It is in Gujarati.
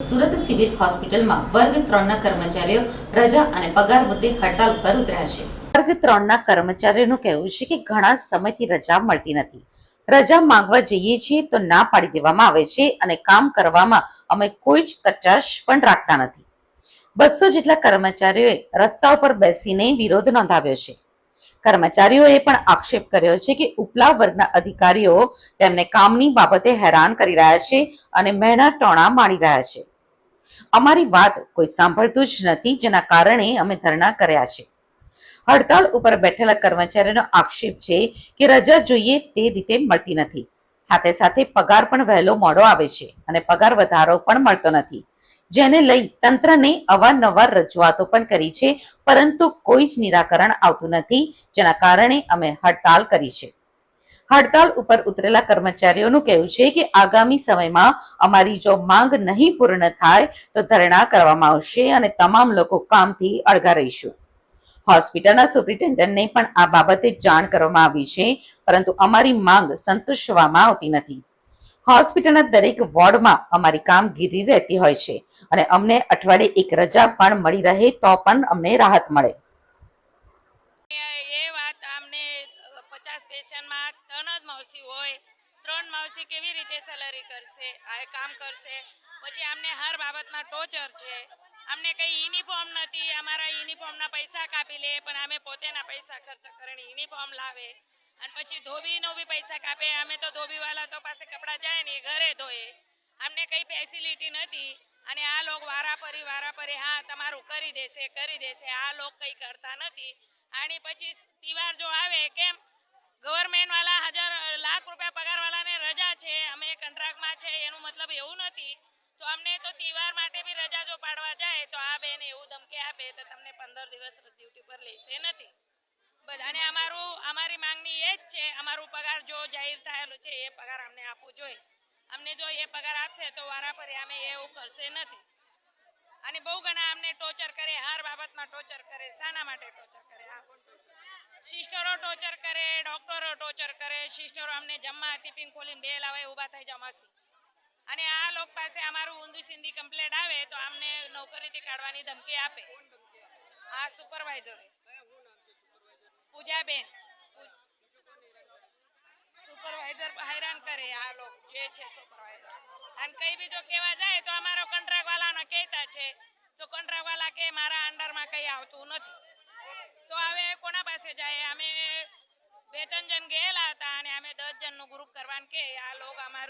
સુરત સિવિલ હોસ્પિટલમાં વર્ગ ત્રણના કર્મચારીઓ રજા અને પગાર મુદ્દે હડતાલ પર ઉતર્યા છે. વર્ગ ત્રણના કર્મચારીઓનું કહેવું છે કે ઘણા સમયથી રજા મળતી નથી. રજા માંગવા જઈએ છીએ તો ના પાડી દેવામાં આવે છે અને કામ કરવામાં અમે કોઈ જ કચાશ પણ રાખતા નથી. બસો જેટલા કર્મચારીઓએ રસ્તા ઉપર બેસીને વિરોધ નોંધાવ્યો છે. કર્મચારીઓએ પણ આક્ષેપ કર્યો છે કે ઉપલા વર્ગના અધિકારીઓ તેમને કામની બાબતે હેરાન કરી રહ્યા છે અને મહેનત ટોણા માણી રહ્યા છે. અમારી વાત કોઈ સાંભળતું જ નથી, જેના કારણે અમે ધરણા કર્યા છે. હડતાળ ઉપર બેઠેલા કર્મચારીનો આક્ષેપ છે કે રજા જોઈએ તે રીતે મળતી નથી. સાથે સાથે પગાર પણ વહેલો મોડો આવે છે અને પગાર વધારો પણ મળતો નથી. જેને લઈ તંત્રને અવારનવાર રજૂઆતો પણ કરી છે, પરંતુ કોઈ જ નિરાકરણ આવતું નથી, જેના કારણે અમે હડતાલ કરી છે. હડતાલ ઉપર ઉતરેલા કર્મચારીઓનું કહેવું છે કે આગામી સમયમાં અમારી જો માંગ નહીં પૂર્ણ થાય, તો ધરણા કરવામાં આવશે અને તમામ લોકો કામથી અળગા રહીશું. હોસ્પિટલના સુપ્રિન્ટેન્ડન્ટને પણ આ બાબતે જાણ કરવામાં આવી છે, પરંતુ અમારી માંગ સંતોષવામાં આવતી નથી. હોસ્પિટલના દરેક વોર્ડમાં અમારી કામગીરી રહેતી હોય છે અને અમને અઠવાડિયે એક રજા પણ મળી રહે તો પણ અમને રાહત મળે એ વાત આમને પચાસ ત્રણ જ માવસી હોય, ત્રણ માવસી કેવી રીતે સેલરી કરશે, આ કામ કરશે. પછી અમને હર બાબતમાં ટોર્ચર છે. અમને કંઈ યુનિફોર્મ નથી, અમારા યુનિફોર્મના પૈસા કાપી લે, પણ અમે પોતેના પૈસા ખર્ચ કરીને યુનિફોર્મ લાવે. અને પછી ધોબીનો બી પૈસા કાપે, અમે તો ધોબીવાળા તો પાસે કપડાં જાય ને ઘરે ધોએ. અમને કંઈ ફેસિલિટી નથી. અને આ લોકો વારાફરી વારાફરી હા, તમારું કરી દેશે કરી દેશે, આ લોકો કંઈ કરતા નથી. આની પછી તહેવાર જો આવે, કેમ? ગવર્મેન્ટ વાળા હજાર, લાખ રૂપિયા પગાર વાળાને રજા છે, અમે કોન્ટ્રાક્ટમાં છે, એનું મતલબ એવું નથી. તો અમને તો તહેવાર માટે બી રજા જો પાડવા જાય, તો આ બેન એવું ધમકી આપે તો તમને પંદર દિવસ ડ્યુટી પર લેશે નથી. બધાને અમારું, અમારી માંગણી એ જ છે, અમારું પગાર જો જાહેર થયેલું છે, એ પગાર અમને આપવું જોઈએ. અમને જો એ પગાર આપશે તો વારાફરી અમે એવું કરશે નથી. અને બહુ ઘણા અમને ટોર્ચર કરે, હર બાબતમાં ટોર્ચર કરે, શાના માટે ટોર્ચર કરે, આ સિસ્ટરો ટોર્ચર કરે, ડોક્ટરો ટોર્ચર કરે, સિસ્ટરો અમને જમવા ટિફિન ખોલીને બે લાવે ઊભા થઈ જમાસી અને આ લોકો પાસે અમારું ઊંધી સિંધી કમ્પ્લેટ આવે તો અમને નોકરીથી કાઢવાની ધમકી આપે. આ સુપરવાઇઝર. પૂજાબેન. સુપરવાઇઝર હેરાન કરે આ લોકો જે છે સુપરવાઇઝર. અને કઈ બી જો કહેવા જાય તો અમારો કોન્ટ્રાક્ટ વાળાને કહેતા છે, તો કોન્ટ્રાક્ટ વાળા કે મારા અંડરમાં કંઈ આવતું નથી. તો હવે કોના પાસે જાય? અમે બે ત્રણ જણ ગયેલા હતા અને અમે દસ જણનું ગ્રુપ કરવાનું કે આ લોકો અમારું